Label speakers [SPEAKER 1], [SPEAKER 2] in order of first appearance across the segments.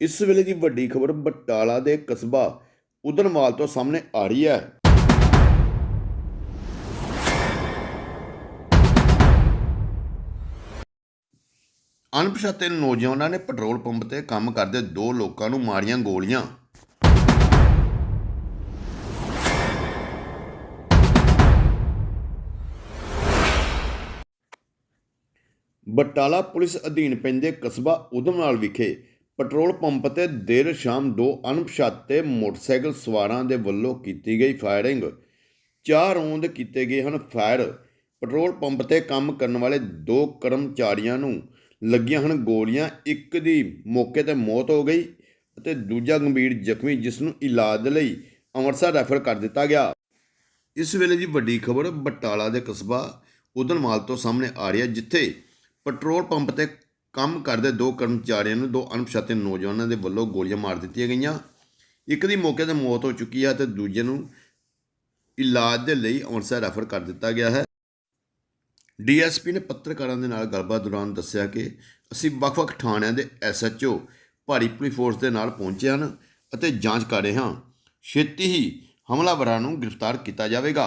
[SPEAKER 1] ਇਸ ਵੇਲੇ ਦੀ ਵੱਡੀ ਖਬਰ ਬਟਾਲਾ ਦੇ ਕਸਬਾ ਉਦਨਵਾਲ ਤੋਂ ਸਾਹਮਣੇ ਆ ਰਹੀ ਹੈ। ਅਣਪਛਾਤੇ ਨੌਜਵਾਨਾਂ ਨੇ ਪੈਟਰੋਲ ਪੰਪ ਤੇ ਕੰਮ ਕਰਦੇ ਦੋ ਲੋਕਾਂ ਨੂੰ ਮਾਰੀਆਂ ਗੋਲੀਆਂ। ਬਟਾਲਾ ਪੁਲਿਸ ਅਧੀਨ ਪੈਂਦੇ ਕਸਬਾ ਉਦਮਨਾਲ ਵਿਖੇ ਪੈਟਰੋਲ ਪੰਪ ਤੇ ਦੇਰ ਸ਼ਾਮ ਦੋ ਅਣਪਛਾਤੇ ਮੋਟਰਸਾਈਕਲ ਸਵਾਰਾਂ ਦੇ ਵੱਲੋਂ ਕੀਤੀ ਗਈ ਫਾਇਰਿੰਗ। ਚਾਰ ਰੌਂਦ ਕੀਤੇ ਗਏ ਹਨ ਫਾਇਰ। ਪੈਟਰੋਲ ਪੰਪ ਤੇ ਕੰਮ ਕਰਨ ਵਾਲੇ ਦੋ ਕਰਮਚਾਰੀਆਂ ਨੂੰ ਲੱਗੀਆਂ ਹਨ ਗੋਲੀਆਂ, ਇੱਕ ਦੀ ਮੌਕੇ ਤੇ ਮੌਤ ਹੋ ਗਈ ਅਤੇ ਦੂਜਾ ਗੰਭੀਰ ਜ਼ਖਮੀ, ਜਿਸ ਨੂੰ ਇਲਾਜ ਲਈ ਅੰਮ੍ਰਿਤਸਰ ਰੈਫਰ ਕਰ ਦਿੱਤਾ ਗਿਆ। ਇਸ ਵੇਲੇ ਦੀ ਵੱਡੀ ਖਬਰ ਬਟਾਲਾ ਦੇ ਕਸਬਾ ਉਦਨਮਾਲ ਤੋਂ ਸਾਹਮਣੇ ਆ ਰਹੀ ਹੈ, ਜਿੱਥੇ ਪੈਟਰੋਲ ਪੰਪ ਤੇ ਕੰਮ ਕਰਦੇ ਦੋ ਕਰਮਚਾਰੀਆਂ ਨੂੰ, ਦੋ ਅਣਪਛਾਤੇ ਨੌਜਵਾਨਾਂ ਦੇ ਵੱਲੋਂ ਗੋਲੀਆਂ ਮਾਰ ਦਿੱਤੀਆਂ ਗਈਆਂ। ਇੱਕ ਦੀ ਮੌਕੇ ਤੇ ਮੌਤ ਹੋ ਚੁੱਕੀ ਹੈ ਤੇ ਦੂਜੇ ਨੂੰ ਇਲਾਜ ਦੇ ਲਈ ਅੰਮ੍ਰਿਤਸਰ ਰੈਫਰ ਕਰ ਦਿੱਤਾ ਗਿਆ ਹੈ। ਡੀਐਸਪੀ ਨੇ ਪੱਤਰਕਾਰਾਂ ਦੇ ਨਾਲ ਗੱਲਬਾਤ ਦੌਰਾਨ ਦੱਸਿਆ ਕਿ ਅਸੀਂ ਵੱਖ-ਵੱਖ ਥਾਣਿਆਂ ਦੇ ਐਸਐਚਓ, ਭਾਰੀ ਪੁਲਿਸ ਫੋਰਸ ਦੇ ਨਾਲ ਪਹੁੰਚੇ ਹਨ ਅਤੇ ਜਾਂਚ ਕਰ ਰਹੇ ਹਾਂ। ਛੇਤੀ ਹੀ ਹਮਲਾਵਰਾਂ ਨੂੰ ਗ੍ਰਿਫਤਾਰ ਕੀਤਾ ਜਾਵੇਗਾ।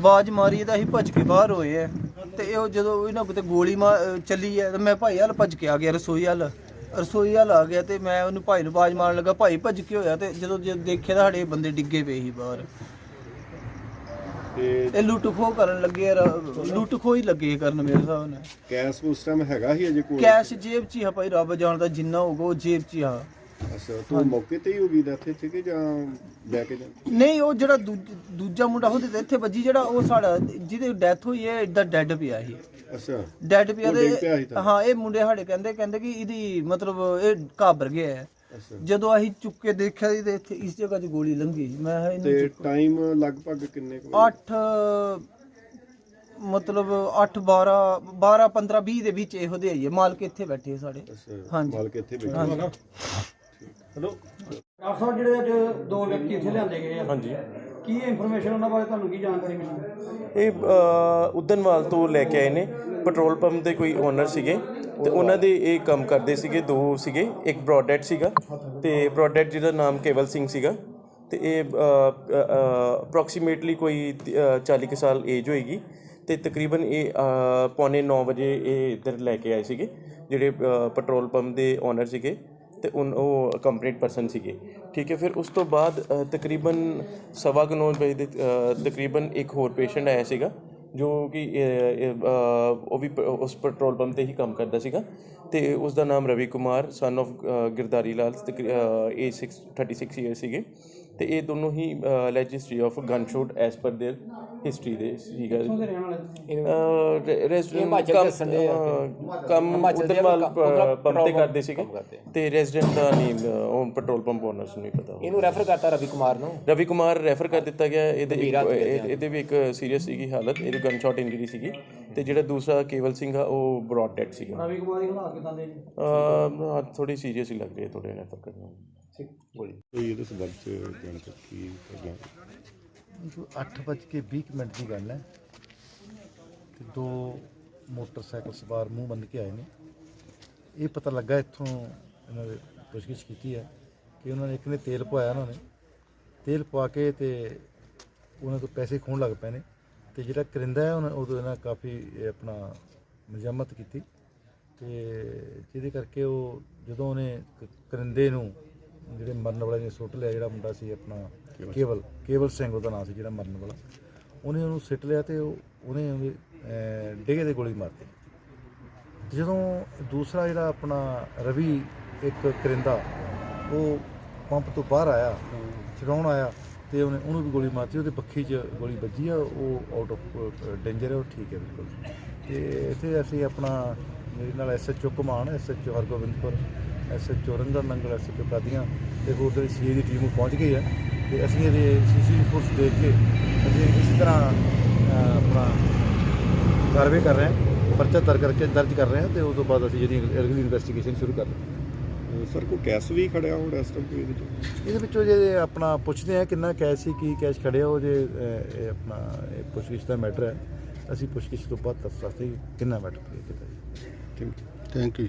[SPEAKER 2] ਬਾਜ ਮਾਰੀ ਤਾਂ ਅਸੀਂ ਭੱਜ ਕੇ ਬਾਹਰ ਹੋਏ ਆ। ਤੇ ਉਹ ਜਦੋਂ ਇਹਨਾਂ ਤੇ ਗੋਲੀ ਮਾ- ਚੱਲੀ ਹੈ ਤਾਂ ਮੈਂ ਭਾਈ ਹਲ ਭੱਜ ਕੇ ਆ ਗਿਆ ਰਸੋਈ ਹਲ ਰਸੋਈ ਹਲ ਆ ਗਿਆ ਤੇ ਮੈਂ ਉਹਨੂੰ ਭਾਈ ਨੂੰ ਬਾਜ ਮਾਰਨ ਲੱਗਾ। ਭਾਈ ਭੱਜ ਕੇ ਹੋਇਆ ਤੇ ਜਦੋਂ ਜਦ ਦੇਖਿਆ ਤਾਂ ਸਾਡੇ ਬੰਦੇ ਡਿੱਗੇ ਪਏ ਸੀ ਬਾਹਰ।
[SPEAKER 3] ਤੇ
[SPEAKER 2] ਇਹ ਲੁੱਟ ਖੋਹ ਕਰਨ ਲੱਗੇ ਆ ਰ- ਲੁੱਟ ਖੋਹ ਹੀ ਲੱਗੇ ਕਰਨ ਮੇਰੇ ਹਿਸਾਬ ਨਾਲ।
[SPEAKER 3] ਕੈਸ਼ ਉਸ ਟਾਈਮ ਹੈਗਾ ਹੀ ਅਜੇ ਕੋਲ
[SPEAKER 2] ਕੈਸ਼ ਜੇਬ 'ਚ ਹੀ ਆ ਭਾਈ ਰੱਬ ਜਾਣਦਾ ਜਿੰਨਾ ਹੋਊਗਾ ਉਹ ਜੇਬ 'ਚ ਹੀ ਆ।
[SPEAKER 3] ਅੱਛਾ ਤੂੰ ਮੌਕੇ ਤੇ ਹੀ ਹੋ ਗਈ ਡੈਥ ਇੱਥੇ ਕਿ ਜਾਂ ਲੈ ਕੇ ਜਾ
[SPEAKER 2] ਨਹੀਂ ਉਹ ਜਿਹੜਾ ਦੂਜ- ਦੂਜਾ ਮੁੰਡਾ ਉਹਦੇ ਤੇ ਇੱਥੇ ਵੱਜੀ ਜਿਹੜਾ ਉਹ ਸਾਡਾ ਜਿਹਦੀ ਡੈਥ ਹੋਈ ਹੈ ਇਦਾਂ ਡੈੱਡ ਪਿਆ ਸੀ।
[SPEAKER 3] ਅੱਛਾ
[SPEAKER 2] ਡੈੱਡ ਪਿਆ
[SPEAKER 3] ਉਹ ਡਿੱਗ ਪਿਆ ਸੀ
[SPEAKER 2] ਤੇ?
[SPEAKER 3] ਤਾਂ।
[SPEAKER 2] ਹਾਂ ਇਹ ਮੁੰਡੇ ਸਾਡੇ ਕਹਿੰਦੇ ਕਹਿੰਦੇ ਕਿ ਇਹਦੀ ਮਤਲਬ ਇਹ ਘਾਬਰ ਗਿਆ ਹੈ।
[SPEAKER 3] ਅੱਛਾ।
[SPEAKER 2] ਜਦੋਂ ਅਸੀਂ ਚੁੱਕ ਕੇ ਦੇਖਿਆ ਸੀ ਤੇ ਇੱਥੇ ਇਸ ਜਗ੍ਹਾ 'ਚ ਗੋਲੀ ਲੰਘੀ ਮੈਂ ਕਿਹਾ
[SPEAKER 3] ਤੇ
[SPEAKER 2] ਇਹਨੂੰ
[SPEAKER 3] ਟਾਈਮ ਲਗਭਗ ਕਿੰਨੇ ਕੁ
[SPEAKER 2] 8 ਮਤਲਬ 8 12 12 15 20 ਦੇ ਵਿੱਚ ਇਹੋ ਦੇ ਆਈਏ ਮਾਲਕ ਇੱਥੇ ਬੈਠੇ ਸਾਡੇ।
[SPEAKER 3] ਅੱਛਾ
[SPEAKER 2] ਹਾਂਜੀ।
[SPEAKER 3] ਮਾਲਕ ਇੱਥੇ ਬੈਠੇ
[SPEAKER 2] ਹਾਂਜੀ।
[SPEAKER 4] ਡਾਕਟਰ ਸਾਹਿਬ ਜਿਹੜੇ ਅੱਜ ਦੋ ਵਿਅਕਤੀ ਇੱਥੇ ਲਿਆਂਦੇ ਗਏ ਆ
[SPEAKER 5] ਹਾਂਜੀ।
[SPEAKER 4] ਕੀ ਇਨਫੋਰਮੇਸ਼ਨ ਉਹਨਾਂ ਬਾਰੇ ਤੁਹਾਨੂੰ ਕੀ ਜਾਣਕਾਰੀ ਮਿਲੀ?
[SPEAKER 5] ਇਹ ਉਦਨਵਾਲ ਤੋਂ ਲੈ ਕੇ ਆਏ ਨੇ। ਪੈਟਰੋਲ ਪੰਪ ਦੇ ਕੋਈ ਓਨਰ ਸੀਗੇ ਤੇ ਉਹਨਾਂ ਦੇ ਇਹ ਕੰਮ ਕਰਦੇ ਸੀਗੇ ਦੋ ਸੀਗੇ ਇੱਕ ਬ੍ਰੌਡਹੈਡ ਸੀਗਾ ਤੇ ਬ੍ਰੌਡਹੈਡ ਜਿਹਦਾ ਨਾਮ ਕੇਵਲ ਸਿੰਘ ਸੀਗਾ ਤੇ ਇਹ ਅਪਰੋਕਸੀਮੇਟਲੀ ਕੋਈ ਤ- ਅ, 40 ਕੁ ਸਾਲ ਏਜ ਹੋਏਗੀ ਤੇ ਤਕਰੀਬਨ ਇਹ ਪੌਣੇ 9 ਵਜੇ ਇਹ ਇੱਧਰ ਲੈ ਕੇ ਆਏ ਸੀਗੇ ਜਿਹੜੇ ਪੈਟਰੋਲ ਪੰਪ ਦੇ ਓਨਰ ਸੀਗੇ। ਤੇ ਉਨ ਉਹ ਕੰਪਲੀਟ ਪਰਸਨ ਸੀਗੇ। ਠੀਕ ਹੈ, ਫਿਰ ਉਸ ਤੋਂ ਬਾਅਦ ਤਕਰੀਬਨ ਸਵਾ ਕੁ ਨੌ ਵਜੇ ਦੇ ਤਕਰੀਬਨ ਇੱਕ ਹੋਰ ਪੇਸ਼ੈਂਟ ਆਇਆ ਸੀਗਾ, ਜੋ ਕਿ ਉਹ ਵੀ ਉਸ ਪੈਟਰੋਲ ਪੰਪ ਤੇ ਹੀ ਕੰਮ ਕਰਦਾ ਸੀਗਾ। ਤੇ ਉਸ ਦਾ ਨਾਮ Ravi Kumar son of Girdhari Lal a 6 36 year ਸੀਗੇ। ਤੇ ਇਹ ਦੋਨੋਂ ਹੀ ਲੈਜਿਸਟਰੀ of gun shoot as per their history ਦੇ ਸੀਗਾ ਰੈਜ਼ੀਡੈਂਟ ਕੰਮ ਉਧਰਵਾਲ ਪੰਪ ਤੇ ਕਰਦੇ ਸੀਗੇ ਤੇ ਰੈਜ਼ੀਡੈਂਟ ਦਾ ਨਹੀਂ ਅ, ਉਹ ਪੈਟਰੋਲ ਪੰਪ ਓਨਰਸ ਨੂੰ ਨਹੀਂ ਪਤਾ
[SPEAKER 6] ਇਹਨੂੰ ਰੈਫਰ ਕਰਤਾ ਰਵੀ ਕੁਮਾਰ ਨੂੰ
[SPEAKER 5] ਰਵੀ ਕੁਮਾਰ ਰੈਫਰ ਕਰ ਦਿੱਤਾ ਗਿਆ ਇਹਦੇ ਇੱਕ- ਇਹ- ਇਹਦੇ ਵੀ ਇੱਕ ਸੀਰੀਅਸ ਸੀਗੀ ਹਾਲਤ ਇਹਦੀ ਗਨ ਸ਼ਾਟ ਇੰਜਰੀ ਸੀਗੀ ਤੇ ਜਿਹੜਾ ਦੂਸਰਾ ਕੇਵਲ ਸਿੰਘ ਆ ਉਹ ਬ੍ਰੌਡ ਡੈਡ ਸੀਗਾ।
[SPEAKER 4] ਰਵੀ ਕੁਮਾਰ ਦੀ ਹਾਲਾਤ ਕਿਦਾਂ ਦੇ ਨੇ?
[SPEAKER 5] ਅਹ ਥੋੜੀ ਸੀਰੀਅਸ ਹੀ ਲੱਗ ਰਹੀ ਹੈ ਥੋੜੇ ਰੈਫਰ ਕਰਨਾ।
[SPEAKER 3] ਕੋਈ ਇਹਦੇ ਸੰਬੰਧ ਚ ਜਾਣਕਾਰੀ ਕੀ ਕਰਨਾ
[SPEAKER 7] ਅੱਠ ਵੱਜ ਕੇ 20 ਮਿੰਟ ਦੀ ਗੱਲ ਹੈ। ਤੇ ਦੋ ਮੋਟਰਸਾਈਕਲ ਸਵਾਰ ਮੂੰਹ ਬੰਨ ਕੇ ਆਏ ਨੇ। ਇਹ ਪਤਾ ਲੱਗਾ ਇੱਥੋਂ ਇਹਨਾਂ ਦੇ ਪੁੱਛਗਿੱਛ ਕੀਤੀ ਹੈ ਕਿ ਉਹਨਾਂ ਨੇ ਇੱਕ ਨੇ ਤੇਲ ਪਵਾਇਆ ਉਹਨਾਂ। ਨੇ ਤੇਲ ਪਵਾ ਕੇ ਤੇ ਉਹਨਾਂ ਤੋਂ ਪੈਸੇ ਖੋਣ ਲੱਗ ਪਏ ਨੇ। ਤੇ ਜਿਹੜਾ ਕਰਿੰਦਾ ਹੈ ਉਹਨਾਂ ਉਦੋਂ ਇਹਨਾਂ ਕਾਫੀ ਇਹ ਆਪਣਾ ਮਜ਼ਮਤ ਕੀਤੀ ਤੇ ਜਿਹਦੇ ਕਰਕੇ ਉਹ ਜਦੋਂ ਉਹਨੇ ਕ- ਕਰਿੰਦੇ ਨੂੰ ਜਿਹੜੇ ਮਰਨ ਵਾਲੇ ਨੇ ਸੁੱਟ ਲਿਆ ਜਿਹੜਾ ਮੁੰਡਾ ਸੀ ਆਪਣਾ ਕੇਵਲ ਕੇਵਲ ਸਿੰਘ ਉਹਦਾ ਨਾਮ ਸੀ ਜਿਹੜਾ ਮਰਨ ਵਾਲਾ ਉਹਨੇ ਉਹਨੂੰ ਸਿੱਟ ਲਿਆ ਤੇ ਉਹ ਉਹਨੇ ਉਹਦੇ ਅਹ, ਡਿੱਗੇ ਤੇ ਗੋਲੀ ਮਾਰਤੀ ਤੇ ਜਦੋਂ ਦੂਸਰਾ ਜਿਹੜਾ ਆਪਣਾ ਰਵੀ ਇੱਕ ਕਰਿੰਦਾ ਉਹ ਪੰਪ ਤੋਂ ਬਾਹਰ ਆਇਆ ਛਡਾਉਣ ਆਇਆ ਤੇ ਉਹਨੇ ਉਹਨੂੰ ਵੀ ਗੋਲੀ ਮਾਰਤੀ, ਉਹਦੇ ਪੱਖੀ 'ਚ ਗੋਲੀ ਵੱਜੀ ਆ, ਉਹ ਆਊਟ ਆਫ ਡੇਂਜਰ ਹੈ ਉਹ ਠੀਕ ਹੈ ਬਿਲਕੁਲ। ਤੇ ਇੱਥੇ ਅਸੀਂ ਆਪਣਾ, ਮੇਰੇ ਨਾਲ SHO Kaman SHO Hargobindpur SHO Rangan Nangal SHO Qadian ਤੇ ਹੋਰ ਦੇ ਸੀਏ ਦੀ ਟੀਮ ਪਹੁੰਚ ਗਈ ਹੈ। ਤੇ ਅਸੀਂ ਇਹਦੇ ਸੀਸੀ ਫੋਰਸ ਦੇਖ ਕੇ ਅਸੀਂ ਇਸ ਤਰ੍ਹਾਂ ਆਪਣਾ ਕਾਰਵਾਈ ਕਰ ਰਹੇ ਹਾਂ, ਪਰਚਾ ਦਰ ਕਰਕੇ ਦਰਜ ਕਰ ਰਹੇ ਹਾਂ ਤੇ ਉਸ ਤੋਂ ਬਾਅਦ ਅਸੀਂ ਜਿਹੜੀ ਅਗਲੀ ਇਨਵੈਸਟੀਗੇਸ਼ਨ ਸ਼ੁਰੂ ਕਰ ਰਹੇ ਹਾਂ।
[SPEAKER 3] ਸਰ ਕੋਈ ਕੈਸ ਵੀ ਖੜਿਆ ਹੁਣ ਇਸ ਟਾਈਮ ਕੋਈ ਇਹਦੇ ਚ
[SPEAKER 7] ਇਹਦੇ ਵਿੱਚੋਂ ਜੇ ਆਪਣਾ ਪੁੱਛਦੇ ਆ ਕਿੰਨਾ ਕੈਸ਼ ਸੀ ਕੀ ਕੈਸ਼ ਖੜਿਆ ਉਹ ਜੇ ਅਹ, ਇਹ ਆਪਣਾ ਇਹ ਪੁੱਛਗਿੱਛ ਦਾ ਮੈਟਰ ਹੈ। ਅਸੀਂ ਪੁੱਛਗਿੱਛ ਤੋਂ ਬਾਅਦ ਦੱਸ ਸਕਦੇ ਹਾਂ ਕਿ ਕਿੰਨਾ ਮੈਟਰ ਕੀਤਾ ਜੀ
[SPEAKER 3] ਥੈਂਕ ਯੂ ਥੈਂਕ ਯੂ